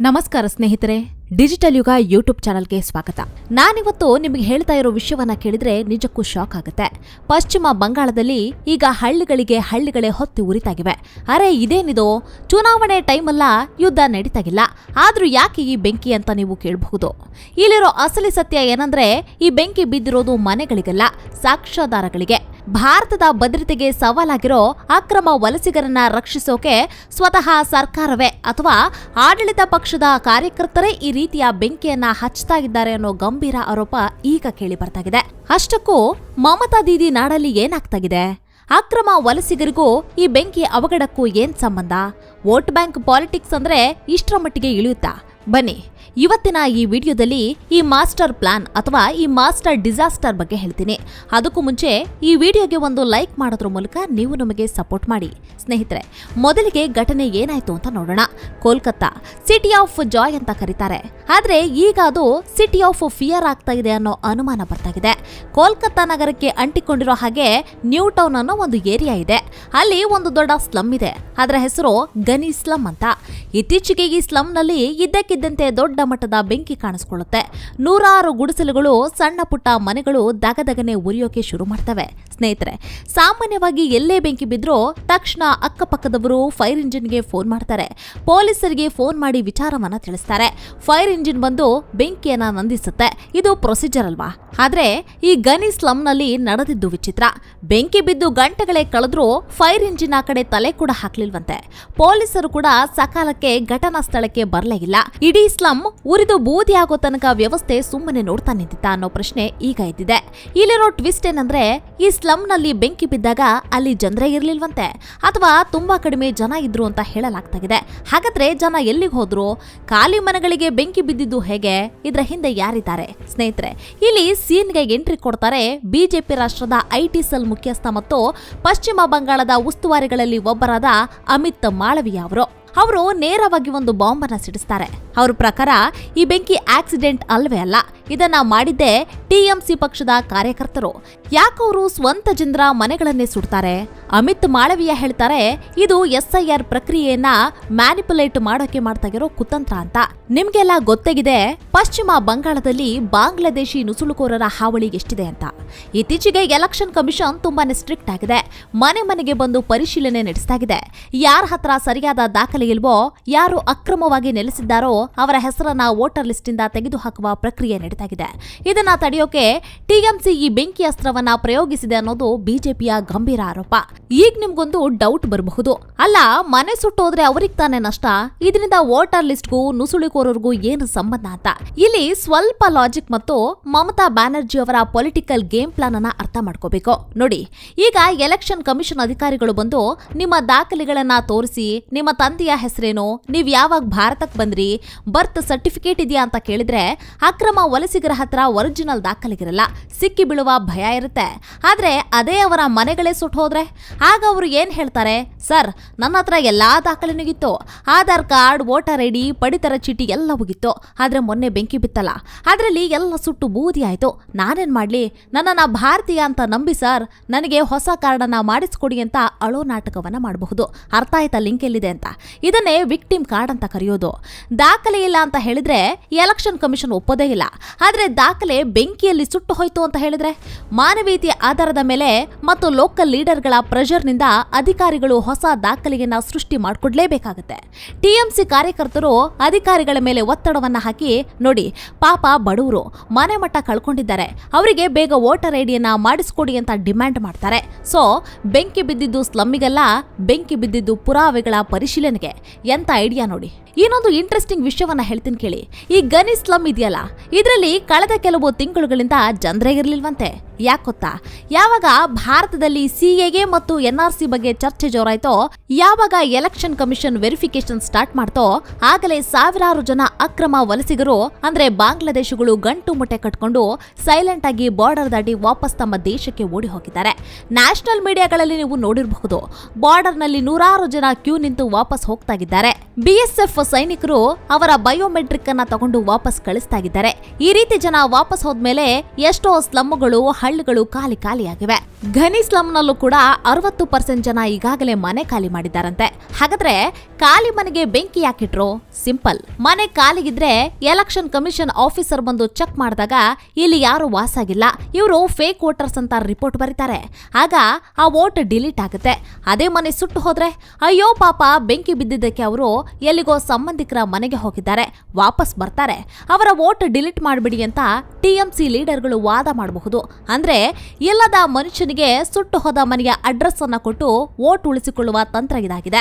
ನಮಸ್ಕಾರ ಸ್ನೇಹಿತರೆ, ಡಿಜಿಟಲ್ ಯುಗ ಯೂಟ್ಯೂಬ್ ಚಾನಲ್ಗೆ ಸ್ವಾಗತ. ನಾನಿವತ್ತು ನಿಮಗೆ ಹೇಳ್ತಾ ಇರೋ ವಿಷಯವನ್ನ ಕೇಳಿದ್ರೆ ನಿಜಕ್ಕೂ ಶಾಕ್ ಆಗುತ್ತೆ. ಪಶ್ಚಿಮ ಬಂಗಾಳದಲ್ಲಿ ಈಗ ಹಳ್ಳಿಗಳಿಗೆ ಹಳ್ಳಿಗಳೇ ಹೊತ್ತಿ ಉರಿತಾಗಿವೆ. ಅರೆ, ಇದೇನಿದು? ಚುನಾವಣೆ ಟೈಮಲ್ಲ ಯುದ್ಧ ನಡೀತಾಗಿಲ್ಲ. ಆದ್ರೂ ಯಾಕೆ ಈ ಬೆಂಕಿ ಅಂತ ನೀವು ಕೇಳಬಹುದು? ಇಲ್ಲಿರೋ ಅಸಲಿ ಸತ್ಯ ಏನಂದ್ರೆ, ಈ ಬೆಂಕಿ ಬಿದ್ದಿರೋದು ಮನೆಗಳಿಗೆಲ್ಲ, ಸಾಕ್ಷ್ಯಾಧಾರಗಳಿಗೆ. ಭಾರತದ ಭದ್ರತೆಗೆ ಸವಾಲಾಗಿರೋ ಅಕ್ರಮ ವಲಸಿಗರನ್ನ ರಕ್ಷಿಸೋಕೆ ಸ್ವತಃ ಸರ್ಕಾರವೇ ಅಥವಾ ಆಡಳಿತ ಪಕ್ಷದ ಕಾರ್ಯಕರ್ತರೇ ಈ ರೀತಿಯ ಬೆಂಕಿಯನ್ನ ಹಚ್ಚುತ್ತಾ ಇದ್ದಾರೆ ಅನ್ನೋ ಗಂಭೀರ ಆರೋಪ ಈಗ ಕೇಳಿ ಬರ್ತಾಗಿದೆ. ಅಷ್ಟಕ್ಕೂ ಮಮತಾ ದೀದಿ ನಾಡಲ್ಲಿ ಏನಾಗ್ತಾಗಿದೆ? ಅಕ್ರಮ ವಲಸಿಗರಿಗೂ ಈ ಬೆಂಕಿ ಅವಘಡಕ್ಕೂ ಏನ್ ಸಂಬಂಧ? ವೋಟ್ ಬ್ಯಾಂಕ್ ಪಾಲಿಟಿಕ್ಸ್ ಅಂದ್ರೆ ಇಷ್ಟರ ಮಟ್ಟಿಗೆ ಇಳಿಯುತ್ತಾ? ಬನ್ನಿ ಇವತ್ತಿನ ಈ ವಿಡಿಯೋದಲ್ಲಿ ಈ ಮಾಸ್ಟರ್ ಪ್ಲಾನ್ ಅಥವಾ ಈ ಮಾಸ್ಟರ್ ಡಿಸಾಸ್ಟರ್ ಬಗ್ಗೆ ಹೇಳ್ತೀನಿ. ಅದಕ್ಕೂ ಮುಂಚೆ ಈ ವಿಡಿಯೋಗೆ ಒಂದು ಲೈಕ್ ಮಾಡೋದ್ರ ಮೂಲಕ ನೀವು ನಮಗೆ ಸಪೋರ್ಟ್ ಮಾಡಿ. ಸ್ನೇಹಿತರೆ, ಮೊದಲಿಗೆ ಘಟನೆ ಏನಾಯ್ತು ಅಂತ ನೋಡೋಣ. ಕೋಲ್ಕತ್ತಾ ಸಿಟಿ ಆಫ್ ಜಾಯ್ ಅಂತ ಕರೀತಾರೆ. ಆದ್ರೆ ಈಗ ಅದು ಸಿಟಿ ಆಫ್ ಫಿಯರ್ ಆಗ್ತಾ ಇದೆ ಅನ್ನೋ ಅನುಮಾನ ಬರ್ತಾಗಿದೆ ಕೋಲ್ಕತ್ತಾ ನಗರಕ್ಕೆ ಅಂಟಿಕೊಂಡಿರೋ ಹಾಗೆ ನ್ಯೂ ಟೌನ್ ಅನ್ನೋ ಒಂದು ಏರಿಯಾ ಇದೆ. ಅಲ್ಲಿ ಒಂದು ದೊಡ್ಡ ಸ್ಲಮ್ ಇದೆ. ಅದರ ಹೆಸರು ಗನಿ ಸ್ಲಮ್ ಅಂತ. ಇತ್ತೀಚೆಗೆ ಈ ಸ್ಲಮ್ನಲ್ಲಿ ಇದ್ದಕ್ಕಿದ್ದಂತೆ ದೊಡ್ಡ ಮಟ್ಟದ ಬೆಂಕಿ ಕಾಣಿಸ್ಕೊಳ್ಳುತ್ತೆ. ನೂರಾರು ಗುಡಿಸಲುಗಳು ಸಣ್ಣ ಪುಟ್ಟ ಮನೆಗಳು ದಗದಗನೆ ಉರಿಯೋಕೆ ಶುರು ಮಾಡ್ತವೆ. ಸ್ನೇಹಿತರೆ, ಸಾಮಾನ್ಯವಾಗಿ ಎಲ್ಲೇ ಬೆಂಕಿ ಬಿದ್ರೂ ತಕ್ಷಣ ಅಕ್ಕಪಕ್ಕದವರು ಫೈರ್ ಇಂಜಿನ್ಗೆ ಫೋನ್ ಮಾಡ್ತಾರೆ. ಪೊಲೀಸರಿಗೆ ಫೋನ್ ಮಾಡಿ ವಿಚಾರವನ್ನ ತಿಳಿಸ್ತಾರೆ. ಫೈರ್ ಇಂಜಿನ್ ಬಂದು ಬೆಂಕಿಯನ್ನ ನಂದಿಸುತ್ತೆ. ಇದು ಪ್ರೊಸೀಜರ್ ಅಲ್ವಾ? ಆದ್ರೆ ಈ ಗನಿ ಸ್ಲಂನಲ್ಲಿ ನಡೆದಿದ್ದು ವಿಚಿತ್ರ. ಬೆಂಕಿ ಬಿದ್ದು ಗಂಟೆಗಳೇ ಕಳೆದ್ರೂ ಫೈರ್ ಇಂಜಿನ್ ಆ ಕಡೆ ತಲೆ ಕೂಡ ಹಾಕ್ಲಿಲ್ವಂತೆ. ಪೊಲೀಸರು ಕೂಡ ಸಕಾಲಕ್ಕೆ ಘಟನಾ ಸ್ಥಳಕ್ಕೆ ಬರಲೇ ಇಲ್ಲ. ಇಡೀ ಸ್ಲಂ ಉರಿದು ಬೂದಿ ಆಗೋ ತನಕ ವ್ಯವಸ್ಥೆ ಸುಮ್ಮನೆ ನೋಡ್ತಾ ನಿಂತಿತ್ತ ಅನ್ನೋ ಪ್ರಶ್ನೆ ಈಗ ಎದ್ದಿದೆ. ಇಲ್ಲಿರೋ ಟ್ವಿಸ್ಟ್ ಏನಂದ್ರೆ, ಈ ಸ್ಲಂನಲ್ಲಿ ಬೆಂಕಿ ಬಿದ್ದಾಗ ಅಲ್ಲಿ ಜನರೇ ಇರಲಿಲ್ವಂತೆ. ಅಥವಾ ತುಂಬಾ ಕಡಿಮೆ ಜನ ಇದ್ರು ಅಂತ ಹೇಳಲಾಗ್ತಾಗಿದೆ. ಹಾಗಾದ್ರೆ ಜನ ಎಲ್ಲಿಗೆ ಹೋದ್ರು? ಖಾಲಿ ಮನೆಗಳಿಗೆ ಬೆಂಕಿ ಬಿದ್ದಿದ್ದು ಹೇಗೆ? ಇದರ ಹಿಂದೆ ಯಾರಿದ್ದಾರೆ? ಸ್ನೇಹಿತರೆ, ಇಲ್ಲಿ ಸೀನ್ಗೆ ಎಂಟ್ರಿ ಕೊಡ್ತಾರೆ ಬಿಜೆಪಿ ರಾಷ್ಟ್ರದ ಐಟಿ ಸೆಲ್ ಮುಖ್ಯಸ್ಥ ಮತ್ತು ಪಶ್ಚಿಮ ಬಂಗಾಳದ ಉಸ್ತುವಾರಿಗಳಲ್ಲಿ ಒಬ್ಬರಾದ ಅಮಿತ್ ಮಾಳವಿಯ ಅವರು. ಅವರು ನೇರವಾಗಿ ಒಂದು ಬಾಂಬ್ ಅನ್ನ ಸಿಡಿಸ್ತಾರೆ. ಅವ್ರ ಪ್ರಕಾರ, ಈ ಬೆಂಕಿ ಆಕ್ಸಿಡೆಂಟ್ ಅಲ್ವೇ ಅಲ್ಲ. ಇದನ್ನ ಮಾಡಿದ್ದೇ ಟಿಎಂಸಿ ಪಕ್ಷದ ಕಾರ್ಯಕರ್ತರು. ಯಾಕವರು ಸ್ವಂತ ಜನರ ಮನೆಗಳನ್ನೇ ಸುಡ್ತಾರೆ? ಅಮಿತ್ ಮಾಳವಿಯ ಹೇಳ್ತಾರೆ, ಇದು ಎಸ್ಐಆರ್ ಪ್ರಕ್ರಿಯೆಯನ್ನ ಮ್ಯಾನಿಪುಲೇಟ್ ಮಾಡೋಕೆ ಮಾಡ್ತಾ ಇರೋ ಕುತಂತ್ರ ಅಂತ. ನಿಮ್ಗೆಲ್ಲ ಗೊತ್ತಾಗಿದೆ, ಪಶ್ಚಿಮ ಬಂಗಾಳದಲ್ಲಿ ಬಾಂಗ್ಲಾದೇಶಿ ನುಸುಳುಕೋರರ ಹಾವಳಿ ಎಷ್ಟಿದೆ ಅಂತ. ಇತ್ತೀಚೆಗೆ ಎಲೆಕ್ಷನ್ ಕಮಿಷನ್ ತುಂಬಾನೇ ಸ್ಟ್ರಿಕ್ಟ್ ಆಗಿದೆ. ಮನೆ ಮನೆಗೆ ಬಂದು ಪರಿಶೀಲನೆ ನಡೆಸ್ತಾಗಿದೆ ಯಾರ ಹತ್ರ ಸರಿಯಾದ ದಾಖಲೆ ಇಲ್ವೋ, ಯಾರು ಅಕ್ರಮವಾಗಿ ನೆಲೆಸಿದ್ದಾರೋ, ಅವರ ಹೆಸರನ್ನ ವೋಟರ್ ಲಿಸ್ಟ್ ಇಂದ ತೆಗೆದುಹಾಕುವ ಪ್ರಕ್ರಿಯೆ ನಡೀತಾಗಿದೆ ಇದನ್ನ ತಡೆಯೋಕೆ ಟಿಎಂಸಿ ಈ ಬೆಂಕಿ ಅಸ್ತ್ರವನ್ನ ಪ್ರಯೋಗಿಸಿದೆ ಅನ್ನೋದು ಬಿಜೆಪಿಯ ಗಂಭೀರ ಆರೋಪ. ಈಗ ನಿಮ್ಗೊಂದು ಡೌಟ್ ಬರಬಹುದು. ಅಲ್ಲ, ಮನೆ ಸುಟ್ಟೋದ್ರೆ ಅವ್ರಿಗೆ ತಾನೇ ನಷ್ಟ? ಇದರಿಂದ ವೋಟರ್ ಲಿಸ್ಟ್ಗೂ, ನುಸುಳುಕೋರರಿಗೂ ಏನು ಸಂಬಂಧ ಅಂತ? ಇಲ್ಲಿ ಸ್ವಲ್ಪ ಲಾಜಿಕ್ ಮತ್ತು ಮಮತಾ ಬ್ಯಾನರ್ಜಿ ಅವರ ಪೊಲಿಟಿಕಲ್ ಗೇಮ್ ಪ್ಲಾನ್ ಅನ್ನ ಅರ್ಥ ಮಾಡ್ಕೋಬೇಕು. ನೋಡಿ, ಈಗ ಎಲೆಕ್ಷನ್ ಕಮಿಷನ್ ಅಧಿಕಾರಿಗಳು ಬಂದು ನಿಮ್ಮ ದಾಖಲೆಗಳನ್ನ ತೋರಿಸಿ, ನಿಮ್ಮ ತಂದೆಯ ಹೆಸರೇನು, ನೀವ್ ಯಾವಾಗ ಭಾರತಕ್ಕೆ ಬಂದ್ರಿ ಬರ್ತ್ ಸರ್ಟಿಫಿಕೇಟ್ ಇದೆಯಾ ಅಂತ ಕೇಳಿದ್ರೆ ಅಕ್ರಮ ವಲಸಿಗರ ಹತ್ರ ಒರಿಜಿನಲ್ ದಾಖಲೆಗಿರಲ್ಲ. ಸಿಕ್ಕಿ ಬೀಳುವ ಭಯ ಇರುತ್ತೆ. ಆದ್ರೆ ಅದೇ ಅವರ ಮನೆಗಳೇ ಸುಟ್ಟು ಹೋದ್ರೆ? ಆಗ ಅವರು ಏನು ಹೇಳ್ತಾರೆ? ಸರ್, ನನ್ನ ಹತ್ರ ಎಲ್ಲ ದಾಖಲೆನೂ ಇತ್ತು. Aadhaar card, voter I D, ಪಡಿತರ ಚೀಟಿ ಎಲ್ಲ ಹೋಗಿತ್ತು ಆದರೆ ಮೊನ್ನೆ ಬೆಂಕಿ ಬಿತ್ತಲ್ಲ. ಅದರಲ್ಲಿ ಎಲ್ಲ ಸುಟ್ಟು ಬೂದಿ ಆಯಿತು. ನಾನೇನು ಮಾಡಲಿ? ನನ್ನನ್ನು ಭಾರತೀಯ ಅಂತ ನಂಬಿ ಸರ್, ನನಗೆ ಹೊಸ ಕಾರ್ಡನ್ನು ಮಾಡಿಸ್ಕೊಡಿ ಅಂತ ಅಳೋ ನಾಟಕವನ್ನು ಮಾಡಬಹುದು. ಅರ್ಥ ಆಯ್ತಾ ಲಿಂಕ್ ಎಲ್ಲಿದೆ ಅಂತ? ಇದನ್ನೇ ವಿಕ್ಟಿಮ್ ಕಾರ್ಡ್ ಅಂತ ಕರೆಯೋದು. ದಾಖಲೆ ಇಲ್ಲ ಅಂತ ಹೇಳಿದ್ರೆ ಎಲೆಕ್ಷನ್ ಕಮಿಷನ್ ಒಪ್ಪೋದೇ ಇಲ್ಲ. ಆದರೆ ದಾಖಲೆ ಬೆಂಕಿಯಲ್ಲಿ ಸುಟ್ಟು ಹೋಯ್ತು ಅಂತ ಹೇಳಿದ್ರೆ? ಮಾನವೀಯತೆಯ ಆಧಾರದ ಮೇಲೆ ಮತ್ತು ಲೋಕಲ್ ಲೀಡರ್ಗಳ ಪ್ರೆಷರ್ನಿಂದ ಅಧಿಕಾರಿಗಳು ಹೊಸ ದಾಖಲೆಯನ್ನ ಸೃಷ್ಟಿ ಮಾಡಿಕೊಡ್ಲೇಬೇಕಾಗತ್ತೆ. ಟಿಎಂಸಿ ಕಾರ್ಯಕರ್ತರು ಅಧಿಕಾರಿಗಳ ಮೇಲೆ ಒತ್ತಡವನ್ನ ಹಾಕಿ, ನೋಡಿ, ಪಾಪ ಬಡವರು, ಮನೆ ಮಟ್ಟ ಕಳ್ಕೊಂಡಿದ್ದಾರೆ. ಅವರಿಗೆ ಬೇಗ ವೋಟರ್ ಐಡಿಯನ್ನ ಮಾಡಿಸ್ಕೊಡಿ ಅಂತ ಡಿಮ್ಯಾಂಡ್ ಮಾಡ್ತಾರೆ. ಸೊ ಬೆಂಕಿ ಬಿದ್ದಿದ್ದು ಸ್ಲಮ್ಮಿಗೆಲ್ಲ ಬೆಂಕಿ ಬಿದ್ದಿದ್ದು ಪುರಾವೆಗಳ ಪರಿಶೀಲನೆಗೆ ಎಂತ ಐಡಿಯಾ ನೋಡಿ? ಇನ್ನೊಂದು ಇಂಟ್ರೆಸ್ಟಿಂಗ್ ವಿಷಯವನ್ನ ಹೇಳ್ತೀನಿ ಕೇಳಿ. ಈ ಗನಿ ಸ್ಲಮ್ ಇದೆಯಲ್ಲ? ಇದರಲ್ಲಿ ಕಳೆದ ಕೆಲವು ತಿಂಗಳುಗಳಿಂದ ಜನರೇ ಇರಲಿಲ್ವಂತೆ. ಯಾಕೆ ಗೊತ್ತಾ? ಯಾವಾಗ ಭಾರತದಲ್ಲಿ ಸಿಎಗೆ ಮತ್ತು ಎನ್ಆರ್ಸಿ ಬಗ್ಗೆ ಚರ್ಚೆ ಜೋರಾಯ್ತೋ, ಯಾವಾಗ ಎಲೆಕ್ಷನ್ ಕಮಿಷನ್ ವೆರಿಫಿಕೇಶನ್ ಸ್ಟಾರ್ಟ್ ಮಾಡ್ತೋ, ಆಗಲೇ ಸಾವಿರಾರು ಜನ ಅಕ್ರಮ ವಲಸಿಗರು, ಅಂದ್ರೆ ಬಾಂಗ್ಲಾದೇಶಗಳು ಗಂಟು ಮುಟ್ಟೆ ಕಟ್ಕೊಂಡು ಸೈಲೆಂಟ್ ಆಗಿ ಬಾರ್ಡರ್ ದಾಟಿ ವಾಪಸ್ ತಮ್ಮ ದೇಶಕ್ಕೆ ಓಡಿ ಹೋಗಿದ್ದಾರೆ. ನ್ಯಾಷನಲ್ ಮೀಡಿಯಾಗಳಲ್ಲಿ ನೀವು ನೋಡಿರಬಹುದು ಬಾರ್ಡರ್ನಲ್ಲಿ ನೂರಾರು ಜನ ಕ್ಯೂ ನಿಂತು ವಾಪಸ್ ಹೋಗ್ತಾ ಇದ್ದಾರೆ. ಬಿಎಸ್ಎಫ್ ಸೈನಿಕರು ಅವರ ಬಯೋಮೆಟ್ರಿಕ್ ಅನ್ನ ತಗೊಂಡು ವಾಪಸ್ ಕಳಿಸ್ತಾ ಇದ್ದಾರೆ. ಈ ರೀತಿ ಜನ ವಾಪಸ್ ಹೋದ್ಮೇಲೆ ಎಷ್ಟೋ ಸ್ಲಮ್ಗಳು ಹಳ್ಳಿಗಳು ಖಾಲಿ ಖಾಲಿಯಾಗಿವೆ. ಘನಿ ಸ್ಲಂನಲ್ಲೂ ಕೂಡ ಅರವತ್ತು ಪರ್ಸೆಂಟ್ ಜನ ಈಗಾಗಲೇ ಮನೆ ಖಾಲಿ ಮಾಡಿದ್ದಾರಂತೆ. ಹಾಗಾದ್ರೆ ಖಾಲಿ ಮನೆಗೆ ಬೆಂಕಿ ಯಾಕಿಟ್ರು ಸಿಂಪಲ್. ಮನೆ ಖಾಲಿಗಿದ್ರೆ ಎಲೆಕ್ಷನ್ ಕಮಿಷನ್ ಆಫೀಸರ್ ಬಂದು ಚೆಕ್ ಮಾಡಿದಾಗ ಇಲ್ಲಿ ಯಾರು ವಾಸಾಗಿಲ್ಲ ಇವರು ಫೇಕ್ ವೋಟರ್ಸ್ ಅಂತ ರಿಪೋರ್ಟ್ ಬರೀತಾರೆ. ಆಗ ಆ ವೋಟ್ ಡಿಲೀಟ್ ಆಗುತ್ತೆ. ಅದೇ ಮನೆ ಸುಟ್ಟು ಹೋದ್ರೆ ಅಯ್ಯೋ ಪಾಪ, ಬೆಂಕಿ ಬಿದ್ದಿದ್ದಕ್ಕೆ ಅವರು ಎಲ್ಲಿಗೋ ಸಂಬಂಧಿಕರ ಮನೆಗೆ ಹೋಗಿದ್ದಾರೆ. ವಾಪಸ್ ಬರ್ತಾರೆ. ಅವರ ವೋಟ್ ಡಿಲೀಟ್ ಮಾಡಿಬಿಡಿ ಅಂತ ಟಿಎಂಸಿ ಲೀಡರ್ಗಳು ವಾದ ಮಾಡಬಹುದು. ಅಂದ್ರೆ ಇಲ್ಲದ ಮನುಷ್ಯನಿಗೆ ಸುಟ್ಟು ಹೋದ ಮನೆಯ ಅಡ್ರೆಸ್ ಅನ್ನ ಕೊಟ್ಟು ಓಟ್ ಉಳಿಸಿಕೊಳ್ಳುವ ತಂತ್ರ ಇದಾಗಿದೆ.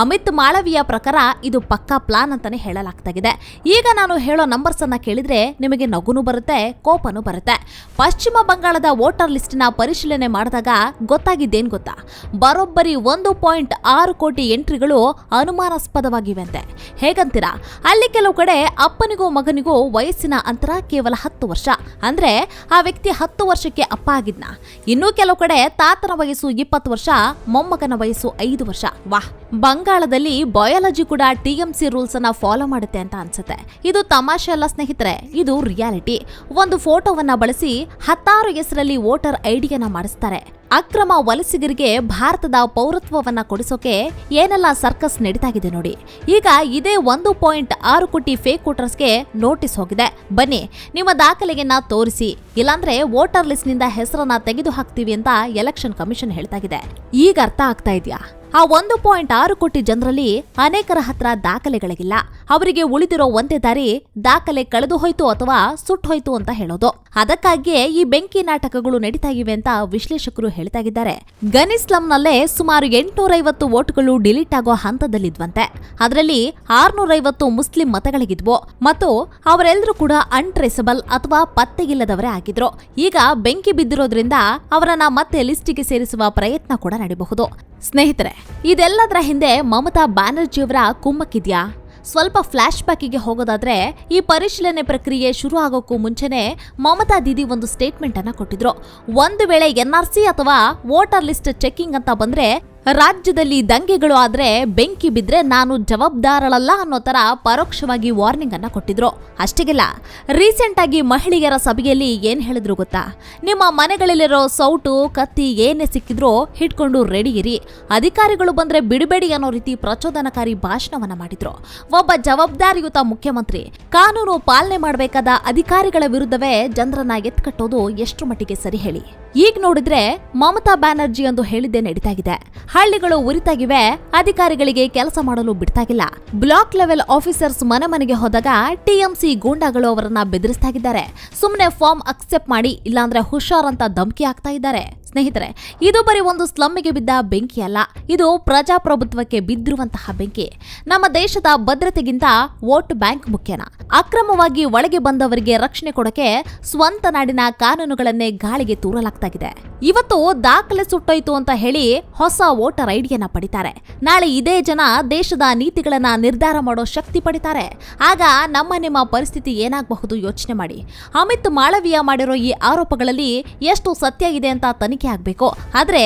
ಅಮಿತ್ ಮಾಳವಿಯ ಪ್ರಕಾರ ಇದು ಪಕ್ಕಾ ಪ್ಲಾನ್ ಅಂತಾನೆ ಹೇಳಲಾಗ್ತಾಗಿದೆ. ಈಗ ನಾನು ಹೇಳೋ ನಂಬರ್ಸ್ ಅನ್ನ ಕೇಳಿದ್ರೆ ನಿಮಗೆ ನಗುನು ಬರುತ್ತೆ, ಕೋಪನು ಬರುತ್ತೆ. ಪಶ್ಚಿಮ ಬಂಗಾಳದ ವೋಟರ್ ಲಿಸ್ಟಿನ ಪರಿಶೀಲನೆ ಮಾಡಿದಾಗ ಗೊತ್ತಾಗಿದ್ದೇನು ಗೊತ್ತಾ? ಬರೋಬ್ಬರಿ ಒಂದು ಪಾಯಿಂಟ್ ಆರು ಕೋಟಿ ಎಂಟ್ರಿಗಳು ಅನುಮಾನಾಸ್ಪದವಾಗಿವೆಂತೆ. ಹೇಗಂತೀರಾ? ಅಲ್ಲಿ ಕೆಲವು ಕಡೆ ಅಪ್ಪನಿಗೂ ಮಗನಿಗೂ ವಯಸ್ಸಿನ ಅಂತರ ಕೇವಲ ಹತ್ತು ವರ್ಷ. ಅಂದ್ರೆ ಆ ವ್ಯಕ್ತಿ ಹತ್ತು ವರ್ಷಕ್ಕೆ ಅಪ್ಪ ಆಗಿದ್ನ. ಇನ್ನೂ ಕೆಲವು ಕಡೆ ತಾತನ ವಯಸ್ಸು ಇಪ್ಪತ್ತು ವರ್ಷ, ಮೊಮ್ಮಗನ ವಯಸ್ಸು ಐದು ವರ್ಷ. ವಾಹ್ ಬಂಗಾಳದಲ್ಲಿ ಬಯಾಲಜಿ ಕೂಡ ಟಿಎಂಸಿ ರೂಲ್ಸ್ ಅನ್ನ ಫಾಲೋ ಮಾಡುತ್ತೆ ಅಂತ ಅನ್ಸುತ್ತೆ. ಇದು ತಮಾಷೆ ಅಲ್ಲ ಸ್ನೇಹಿತರೆ, ಇದು ರಿಯಾಲಿಟಿ. ಒಂದು ಫೋಟೋವನ್ನ ಬಳಸಿ ಹತ್ತಾರು ಹೆಸರಲ್ಲಿ ವೋಟರ್ ಐಡಿಯನ್ನ ಮಾಡಿಸ್ತಾರೆ. ಅಕ್ರಮ ವಲಸಿಗರಿಗೆ ಭಾರತದ ಪೌರತ್ವವನ್ನ ಕೊಡಿಸೋಕೆ ಏನೆಲ್ಲ ಸರ್ಕಸ್ ನಡೀತಾಗಿದೆ ನೋಡಿ. ಈಗ ಇದೇ ಒಂದು ಪಾಯಿಂಟ್ ಆರು ಕೋಟಿ ಫೇಕ್ ವೋಟರ್ಸ್ಗೆ ನೋಟಿಸ್ ಹೋಗಿದೆ. ಬನ್ನಿ, ನಿಮ್ಮ ದಾಖಲೆಯನ್ನ ತೋರಿಸಿ. ಇಲ್ಲಾಂದ್ರೆ ವೋಟರ್ ಲಿಸ್ಟ್ನಿಂದ ಹೆಸರನ್ನ ತೆಗೆದು ಹಾಕ್ತೀವಿ ಅಂತ ಎಲೆಕ್ಷನ್ ಕಮಿಷನ್ ಹೇಳ್ತಾಗಿದೆ. ಈಗ ಅರ್ಥ ಆಗ್ತಾ ಇದೆಯಾ? ಆ ಒಂದು ಪಾಯಿಂಟ್ ಆರು ಕೋಟಿ ಜನರಲ್ಲಿ ಅನೇಕರ ಹತ್ರ ದಾಖಲೆಗಳಿಗಿಲ್ಲ. ಅವರಿಗೆ ಉಳಿದಿರೋ ಒಂದೇ ದಾರಿ ದಾಖಲೆ ಕಳೆದು ಹೋಯ್ತು ಅಥವಾ ಸುಟ್ಟು ಹೋಯ್ತು ಅಂತ ಹೇಳೋದು. ಅದಕ್ಕಾಗಿಯೇ ಈ ಬೆಂಕಿ ನಾಟಕಗಳು ನಡೀತಾ ಇವೆ ಅಂತ ವಿಶ್ಲೇಷಕರು ಹೇಳ್ತಾ ಇದ್ದಾರೆ ಗನಿಸ್ಲಂನಲ್ಲೇ ಸುಮಾರು ಎಂಟುನೂರೈವತ್ತು ವೋಟ್ಗಳು ಡಿಲೀಟ್ ಆಗೋ ಹಂತದಲ್ಲಿದ್ವಂತೆ. ಅದರಲ್ಲಿ ಆರ್ನೂರೈವತ್ತು ಮುಸ್ಲಿಂ ಮತಗಳಿಗಿದ್ವು ಮತ್ತು ಅವರೆಲ್ಲರೂ ಕೂಡ ಅನ್ಟ್ರೇಸಬಲ್ ಅಥವಾ ಪತ್ತೆಗಿಲ್ಲದವರೇ ಆಗಿದ್ರು. ಈಗ ಬೆಂಕಿ ಬಿದ್ದಿರೋದ್ರಿಂದ ಅವರನ್ನ ಮತ್ತೆ ಲಿಸ್ಟಿಗೆ ಸೇರಿಸುವ ಪ್ರಯತ್ನ ಕೂಡ ನಡೆಯಬಹುದು ಸ್ನೇಹಿತರೆ, ಇದೆಲ್ಲದರ ಹಿಂದೆ ಮಮತಾ ಬ್ಯಾನರ್ಜಿಯವರ ಕುಮ್ಮಕ್ಕಿದ್ಯಾ? ಸ್ವಲ್ಪ ಫ್ಲಾಶ್ ಬ್ಯಾಕಿಗೆ ಹೋಗೋದಾದ್ರೆ ಈ ಪರಿಶೀಲನೆ ಪ್ರಕ್ರಿಯೆ ಶುರು ಆಗೋಕ್ಕೂ ಮುಂಚೆನೆ ಮಮತಾ ದೀದಿ ಒಂದು ಸ್ಟೇಟ್ಮೆಂಟ್ ಅನ್ನ ಕೊಟ್ಟಿದ್ರು. ಒಂದು ವೇಳೆ ಎನ್ಆರ್ಸಿ ಅಥವಾ ವೋಟರ್ ಲಿಸ್ಟ್ ಚೆಕಿಂಗ್ ಅಂತ ಬಂದ್ರೆ ರಾಜ್ಯದಲ್ಲಿ ದಂಗೆಗಳು ಆದ್ರೆ ಬೆಂಕಿ ಬಿದ್ರೆ ನಾನು ಜವಾಬ್ದಾರಳಲ್ಲ ಅನ್ನೋ ತರ ಪರೋಕ್ಷವಾಗಿ ವಾರ್ನಿಂಗ್ ಅನ್ನ ಕೊಟ್ಟಿದ್ರು. ಅಷ್ಟೇಗಿಲ್ಲ. ರೀಸೆಂಟ್ ಆಗಿ ಮಹಿಳೆಯರ ಸಭೆಯಲ್ಲಿ ಏನ್ ಹೇಳಿದ್ರು ಗೊತ್ತಾ? ನಿಮ್ಮ ಮನೆಗಳಲ್ಲಿರೋ ಸೌಟು, ಕತ್ತಿ ಏನೇ ಸಿಕ್ಕಿದ್ರೂ ಹಿಡ್ಕೊಂಡು ರೆಡಿ ಇರಿ. ಅಧಿಕಾರಿಗಳು ಬಂದ್ರೆ ಬಿಡಬೇಡಿ ಅನ್ನೋ ರೀತಿ ಪ್ರಚೋದನಕಾರಿ ಭಾಷಣವನ್ನ ಮಾಡಿದ್ರು. ಒಬ್ಬ ಜವಾಬ್ದಾರಿಯುತ ಮುಖ್ಯಮಂತ್ರಿ, ಕಾನೂನು ಪಾಲನೆ ಮಾಡಬೇಕಾದ ಅಧಿಕಾರಿಗಳ ವಿರುದ್ಧವೇ ಜನರನ್ನ ಎತ್ಕಟ್ಟೋದು ಎಷ್ಟು ಮಟ್ಟಿಗೆ ಸರಿ ಹೇಳಿ? ಈಗ ನೋಡಿದ್ರೆ ಮಮತಾ ಬ್ಯಾನರ್ಜಿ ಎಂದು ಹೇಳಿದ್ದೆ ನಡೀತಾ ಇದೆ ಹಳ್ಳಿಗಳು ಉರಿತಾಗಿವೆ, ಅಧಿಕಾರಿಗಳಿಗೆ ಕೆಲಸ ಮಾಡಲು ಬಿಡ್ತಾಗಿಲ್ಲ. ಬ್ಲಾಕ್ ಲೆವೆಲ್ ಆಫೀಸರ್ಸ್ ಮನೆ ಮನೆಗೆ ಹೋದಾಗ ಟಿಎಂಸಿ ಗೂಂಡಾಗಳು ಅವರನ್ನ ಬೆದರಿಸ್ತಾಗಿದ್ದಾರೆ ಸುಮ್ಮನೆ ಫಾರ್ಮ್ ಅಕ್ಸೆಪ್ಟ್ ಮಾಡಿ, ಇಲ್ಲಾಂದ್ರೆ ಹುಷಾರ್ ಅಂತ ಧಮಕಿ ಹಾಕ್ತಾ ಇದ್ದಾರೆ. ಸ್ನೇಹಿತರೆ, ಇದು ಬರೀ ಒಂದು ಸ್ಲಮ್ಮಿಗೆ ಬಿದ್ದ ಬೆಂಕಿ ಅಲ್ಲ, ಇದು ಪ್ರಜಾಪ್ರಭುತ್ವಕ್ಕೆ ಬಿದ್ದಿರುವಂತಹ ಬೆಂಕಿ. ನಮ್ಮ ದೇಶದ ಭದ್ರತೆಗಿಂತ ವೋಟ್ ಬ್ಯಾಂಕ್ ಮುಖ್ಯನ. ಅಕ್ರಮವಾಗಿ ಒಳಗೆ ಬಂದವರಿಗೆ ರಕ್ಷಣೆ ಕೊಡಕ್ಕೆ ಸ್ವಂತ ನಾಡಿನ ಕಾನೂನುಗಳನ್ನೇ ಗಾಳಿಗೆ ತೂರಲಾಗ್ತಾಗಿದೆ. ಇವತ್ತು ದಾಖಲೆ ಸುಟ್ಟೋಯ್ತು ಅಂತ ಹೇಳಿ ಹೊಸ ವೋಟರ್ ಐಡಿಯನ್ನ ಪಡಿತಾರೆ. ನಾಳೆ ಇದೇ ಜನ ದೇಶದ ನೀತಿಗಳನ್ನ ನಿರ್ಧಾರ ಮಾಡೋ ಶಕ್ತಿ ಪಡಿತಾರೆ. ಆಗ ನಮ್ಮ ನಿಮ್ಮ ಪರಿಸ್ಥಿತಿ ಏನಾಗಬಹುದು ಯೋಚನೆ ಮಾಡಿ. ಅಮಿತ್ ಮಾಳವೀಯ ಮಾಡಿರೋ ಈ ಆರೋಪಗಳಲ್ಲಿ ಎಷ್ಟು ಸತ್ಯ ಇದೆ ಅಂತ ತನಿಖೆ ಆಗಬೇಕು. ಆದ್ರೆ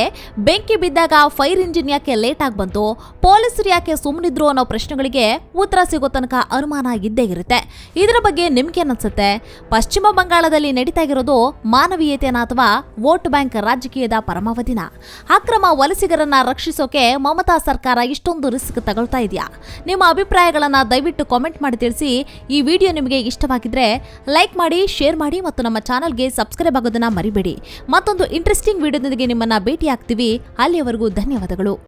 ಬೆಂಕಿ ಬಿದ್ದಾಗ ಫೈರ್ ಇಂಜಿನ್ ಯಾಕೆ ಲೇಟ್ ಆಗಿ ಬಂತು? ಪೊಲೀಸರು ಯಾಕೆ ಸುಮ್ಮನಿದ್ರು ಅನ್ನೋ ಪ್ರಶ್ನೆಗಳಿಗೆ ಉತ್ತರ ಸಿಗೋ ತನಕ ಅನುಮಾನ ಇದ್ದೇ ಇರುತ್ತೆ. ಇದರ ಬಗ್ಗೆ ನಿಮ್ಗೇನನ್ಸುತ್ತೆ ಪಶ್ಚಿಮ ಬಂಗಾಳದಲ್ಲಿ ನಡೀತಾ ಇರೋದು ಮಾನವೀಯತೆನ ಅಥವಾ ವೋಟ್ ಬ್ಯಾಂಕ್ ರಾಜಕೀಯದ ಪರಮಾವಧಿನ? ಅಕ್ರಮ ವಲಸಿಗರನ್ನ ರಕ್ಷಿಸೋಕೆ ಮಮತಾ ಸರ್ಕಾರ ಇಷ್ಟೊಂದು ರಿಸ್ಕ್ ತಗೊಳ್ತಾ ಇದೆಯಾ? ನಿಮ್ಮ ಅಭಿಪ್ರಾಯಗಳನ್ನ ದಯವಿಟ್ಟು ಕಾಮೆಂಟ್ ಮಾಡಿ ತಿಳಿಸಿ. ಈ ವಿಡಿಯೋ ನಿಮಗೆ ಇಷ್ಟವಾಗಿದ್ರೆ ಲೈಕ್ ಮಾಡಿ, ಶೇರ್ ಮಾಡಿ ಮತ್ತು ನಮ್ಮ ಚಾನಲ್ಗೆ ಸಬ್ಸ್ಕ್ರೈಬ್ ಆಗೋದನ್ನ ಮರಿಬೇಡಿ. ಮತ್ತೊಂದು ಇಂಟ್ರೆಸ್ಟಿಂಗ್ ವಿಡಿಯೋದೊಂದಿಗೆ ನಿಮ್ಮನ್ನ ಭೇಟಿ ಆಗ್ತೀವಿ ಅಲ್ಲಿಯವರೆಗೂ ಧನ್ಯವಾದಗಳು.